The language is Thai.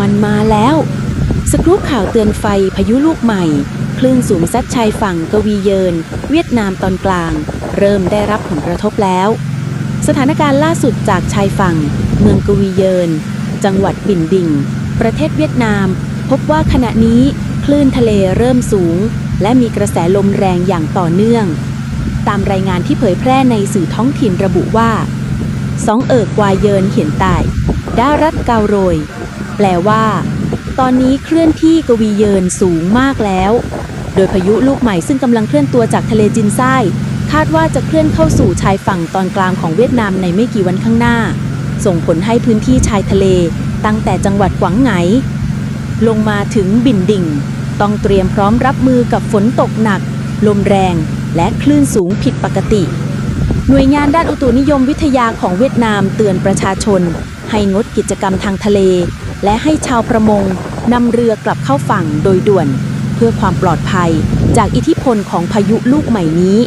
มันมาแล้วสกรูปข่าวเตือนไฟพายุลูกใหม่ คลื่นสูงซัดชายฝั่งกวีเยิน เวียดนามตอนกลาง เริ่มได้รับผลกระทบแล้ว สถานการณ์ล่าสุดจากชายฝั่ง เมืองกวีเยิน จังหวัดบินดิ่ง ประเทศเวียดนาม พบว่าขณะนี้คลื่นทะเลเริ่มสูง และมีกระแสลมแรงอย่างต่อเนื่อง ตามรายงานที่เผยแพร่ในสื่อท้องถิ่นระบุว่า สองเอิกวายเยินเหียนใต้ด้ารัดเกาโรย แปลว่า ตอนนี้เคลื่อนที่กวีเยินสูงมากแล้ว โดยพายุลูกใหม่ซึ่งกำลังเคลื่อนตัวจากทะเลจินไซคาดว่าจะเคลื่อนเข้าสู่ชายฝั่งตอนกลางของเวียดนามในไม่กี่วันข้างหน้า ส่งผลให้พื้นที่ชายทะเล ตั้งแต่จังหวัดกวางไหงลงมาถึงบินดิ่ง ต้องเตรียมพร้อมรับมือกับฝนตกหนัก ลมแรงและคลื่นสูงผิดปกติ หน่วยงานด้านอุตุนิยมวิทยาของเวียดนามเตือนประชาชน ให้งดกิจกรรมทางทะเล และให้ชาวประมงนำเรือกลับเข้าฝั่งโดยด่วน เพื่อความปลอดภัยจากอิทธิพลของพายุลูกใหม่นี้